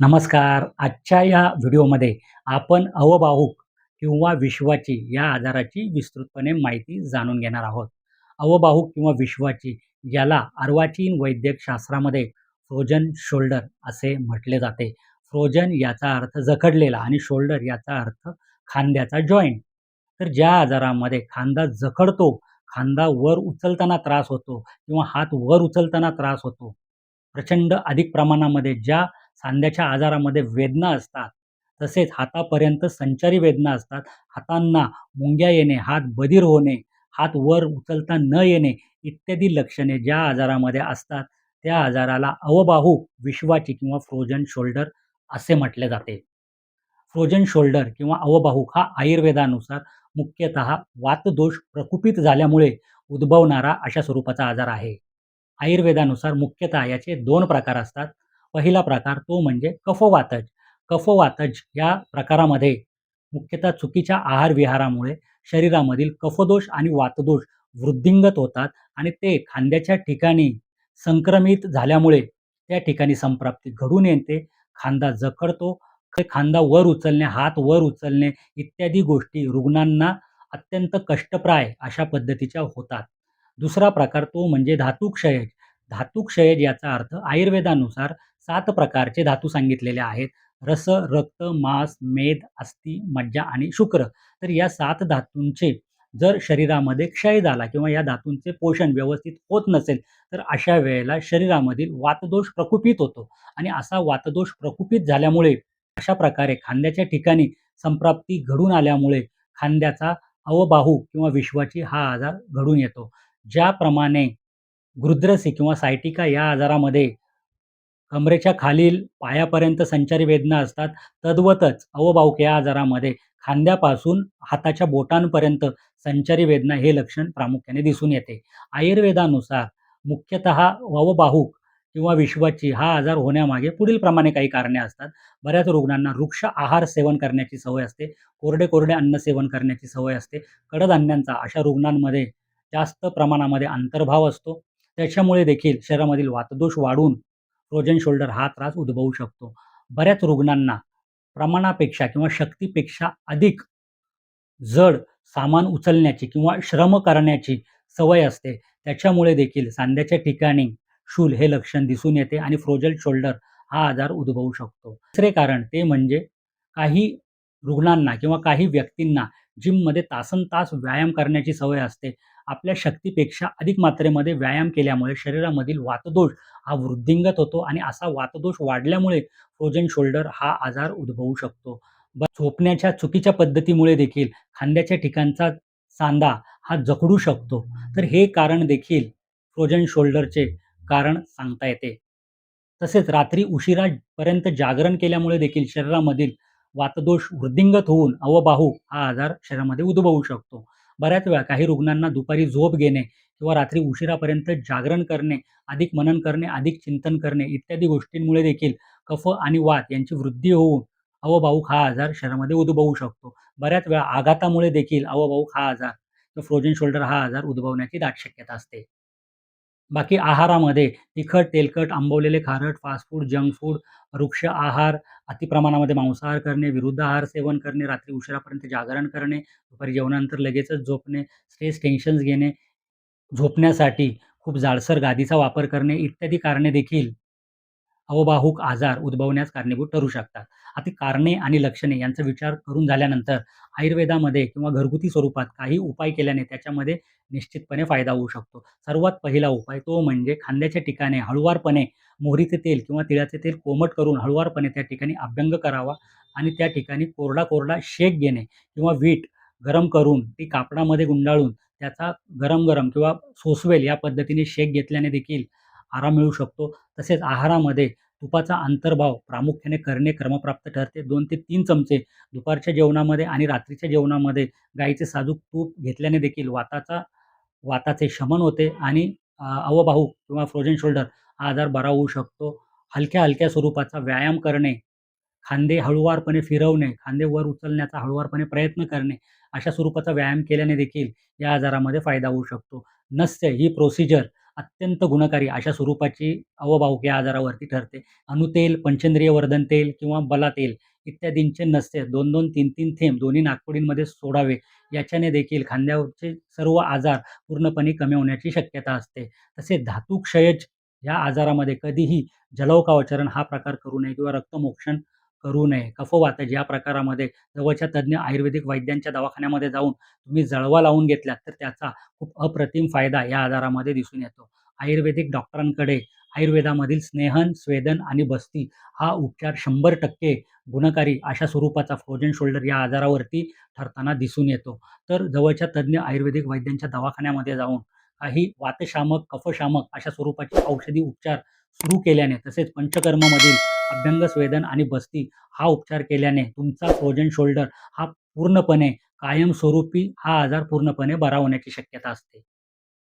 नमस्कार. आजच्या या व्हिडिओमध्ये आपण अवबाहुक किंवा विश्वाची या आजाराची विस्तृतपणे माहिती जाणून घेणार आहोत. अवबाहुक किंवा विश्वाची याला अर्वाचीन वैद्यकशास्त्रामध्ये फ्रोजन शोल्डर असे म्हटले जाते. फ्रोजन याचा अर्थ जखडलेला आणि शोल्डर याचा अर्थ खांद्याचा जॉईंट तर ज्या आजारामध्ये खांदा जखडतो, खांदा वर उचलताना त्रास होतो किंवा हात वर उचलताना त्रास होतो. प्रचंड अधिक प्रमाणामध्ये ज्या सांध्याच्या आजारामध्ये वेदना असतात, तसेच हातापर्यंत संचारी वेदना असतात, हातांना मुंग्या येणे, हात बधीर होणे, हात वर उचलता न येणे इत्यादी लक्षणे ज्या आजारामध्ये असतात, त्या आजाराला अवबाहू विश्वाची किंवा फ्रोजन शोल्डर असे म्हटले जाते. फ्रोजन शोल्डर किंवा अवबाहू हा आयुर्वेदानुसार मुख्यतः वातदोष प्रकुपित झाल्यामुळे उद्भवणारा अशा स्वरूपाचा आजार आहे. आयुर्वेदानुसार मुख्यतः याचे दोन प्रकार असतात. पहिला प्रकार तो म्हणजे कफवातज. कफवातज या प्रकारामध्ये मुख्यतः चुकीच्या आहार-विहारामुळे शरीरामधील कफदोष आणि वातदोष वृद्धिंगत होतात आणि ते खांद्याच्या ठिकाणी संक्रमित झाल्यामुळे त्या ठिकाणी संप्राप्ती घडून येते. खांदा जखडतो. खांदा वर उचलणे, हात वर उचलणे इत्यादी गोष्टी रुग्णांना अत्यंत कष्टप्राय अशा पद्धतीच्या होतात. दुसरा प्रकार तो म्हणजे धातुक्षयज. धातुक्षय याचा अर्थ आयुर्वेदानुसार सात प्रकारचे धातू सांगितलेले आहेत. रस, रक्त, मांस, मेद, अस्थि मज्जा आणि शुक्र. तर या सात धातूंचे जर शरीरामध्ये क्षय झाला किंवा या धातूंचे पोषण व्यवस्थित होत नसेल, तर अशा वेळेला शरीरामधील वातदोष प्रकुपित होतो आणि असा वातदोष प्रकुपित झाल्यामुळे अशा प्रकारे खांद्याच्या ठिकाणी संप्राप्ती घडून आल्यामुळे खांद्याचा अवबाहू किंवा विश्वाची हा आजार घडून येतो. ज्याप्रमाणे गृद्रसी किंवा सायटिका या आजारामध्ये कमरेच्या खालील पायापर्यंत संचारी वेदना असतात, तद्वतच अवबाऊक या आजारामध्ये खांद्यापासून हाताच्या बोटांपर्यंत संचारी वेदना हे लक्षण प्रामुख्याने दिसून येते. आयुर्वेदानुसार मुख्यतः अवबाहूक किंवा विश्वाची हा आजार होण्यामागे पुढीलप्रमाणे काही कारणे असतात. बऱ्याच रुग्णांना वृक्ष आहार सेवन करण्याची सवय असते. कोरडे-कोरडे अन्न सेवन करण्याची सवय असते. कडधान्यांचा अशा रुग्णांमध्ये जास्त प्रमाणामध्ये अंतर्भाव असतो. त्याच्यामुळे देखील शरीरामधील वातदोष वाढून फ्रोजन शोल्डर हा त्रास उद्भवू शकतो. बऱ्याच रुग्णांना प्रमाणापेक्षा किंवा शक्तीपेक्षा अधिक जड सामान उचलण्याची किंवा श्रम करण्याची सवय असते. त्याच्यामुळे देखील सांध्याच्या ठिकाणी शूल हे लक्षण दिसून येते आणि फ्रोजन शोल्डर हा आजार उद्भवू शकतो. तिसरे कारण ते म्हणजे काही रुग्णांना किंवा काही व्यक्तींना जिममध्ये तासनतास व्यायाम करण्याची सवय असते. आपल्या शक्तीपेक्षा अधिक मात्रेमध्ये व्यायाम केल्यामुळे शरीरामधील वातदोष हा वृद्धिंगत होतो आणि असा वातदोष वाढल्यामुळे फ्रोजन शोल्डर हा आजार उद्भवू शकतो. ब झोपण्याच्या चुकीच्या पद्धतीमुळे देखील खांद्याच्या ठिकाणचा सांदा हा जखडू शकतो. तर हे कारण देखील फ्रोजन शोल्डरचे कारण सांगता येते. तसेच रात्री उशिरापर्यंत जागरण केल्यामुळे देखील शरीरामधील वातदोष वृद्धिंगत होऊन अवबाहू हा आजार शरीरामध्ये उद्भवू शकतो. बऱ्याच वेळा काही रुग्णांना दुपारी झोप घेणे किंवा रात्री उशिरापर्यंत जागरण करणे, अधिक मनन करणे, अधिक चिंतन करणे इत्यादी गोष्टींमुळे देखील कफ आणि वात यांची वृद्धी होऊन अवभाऊक हा आजार शरीरामध्ये उद्भवू शकतो. बऱ्याच वेळा आघातामुळे देखील अवभाऊक हा आजार फ्रोजन शोल्डर हा आजार उद्भवण्याची दाट शक्यता असते. बाकी आहारामध्ये तिखट, तेलकट, आंबवलेले खारट, फास्ट फूड, जंक फूड, वृक्ष आहार, अतिप्रमाणामध्ये मांसाहार करणे, विरुद्ध आहार सेवन करणे, रात्री उशिरापर्यंत जागरण करणे, दुपारी जेवणानंतर लगेचच झोपणे, स्ट्रेस, टेन्शन्स घेणे, झोपण्यासाठी खूप जाडसर गादीचा वापर करणे इत्यादी कारणे देखील अवबाहुक आजार उद्भवण्यास कारणीभूत ठरू शकतात. आता कारणे आणि लक्षणे यांचा विचार करून झाल्यानंतर आयुर्वेदामध्ये किंवा घरगुती स्वरूपात काही उपाय केल्याने त्याच्यामध्ये निश्चितपणे फायदा होऊ शकतो. सर्वात पहिला उपाय तो म्हणजे खांद्याच्या ठिकाणी हळुवारपणे मोहरीचे तेल किंवा तिळाचे तेल कोमट करून हळुवारपणे त्या ठिकाणी अभ्यंग करावा आणि त्या ठिकाणी कोरडा-कोरडा शेक घेणे किंवा वीट गरम करून ती कापडामध्ये गुंडाळून त्याचा गरम-गरम किंवा सोसवेल या पद्धतीने शेक घेतल्याने देखील आराम मिळू शकतो. तसेच आहारामध्ये तुपाचा अंतर्भाव प्रामुख्याने करणे क्रमप्राप्त ठरते. दोन ते तीन चमचे दुपारच्या जेवणामध्ये आणि रात्रीच्या जेवणामध्ये गाईचे साजूक तूप घेतल्याने देखील वाताचा वाताचे शमन होते आणि अवबाहू किंवा फ्रोजन शोल्डर हा आजार बरा होऊ शकतो. हलक्या-हलक्या स्वरूपाचा व्यायाम करणे, खांदे हळुवारपणे फिरवणे, खांदे वर उचलण्याचा हळुवारपणे प्रयत्न करणे, अशा स्वरूपाचा व्यायाम केल्याने देखील या आजारामध्ये फायदा होऊ शकतो. नस्य ही प्रोसिजर अत्यंत गुणकारी अशा स्वरूपाची अवभाऊक या आजारावरती ठरते. अणुतेल, पंचेंद्रिय वर्धन तेल किंवा बलातेल इत्यादींचे नसते 2-2, 3-3 थेंब दोन्ही नाकपुडींमध्ये सोडावे. याच्याने देखील खांद्यावरचे सर्व आजार पूर्णपणे कमी होण्याची शक्यता असते. तसे धातुक्षयज या आजारामध्ये कधीही जलौकावचरण हा प्रकार करू नये किंवा रक्तमोक्षण करू नये. कफवातज या प्रकारामध्ये जवळच्या तज्ज्ञ आयुर्वेदिक वैद्यांच्या दवाखान्यामध्ये जाऊन तुम्ही जळवा लावून घेतल्यात तर त्याचा खूप अप्रतिम फायदा या आजारामध्ये दिसून येतो. आयुर्वेदिक डॉक्टरांकडे आयुर्वेदामधील स्नेहन, स्वेदन आणि बस्ती हा उपचार 100% गुणकारी अशा स्वरूपाचा फ्रोजन शोल्डर या आजारावरती ठरताना दिसून येतो. तर जवळच्या तज्ञ आयुर्वेदिक वैद्यांच्या दवाखान्यामध्ये जाऊन काही वातशामक, कफशामक अशा स्वरूपाचे औषधी उपचार सुरू केल्याने तसेच पंचकर्ममधील अभ्यंग, स्वेदन आणि बस्ती हा उपचार केल्याने तुमचा फ्रोजन शोल्डर हा पूर्णपणे कायमस्वरूपी हा आजार पूर्णपणे बरा होण्याची शक्यता असते.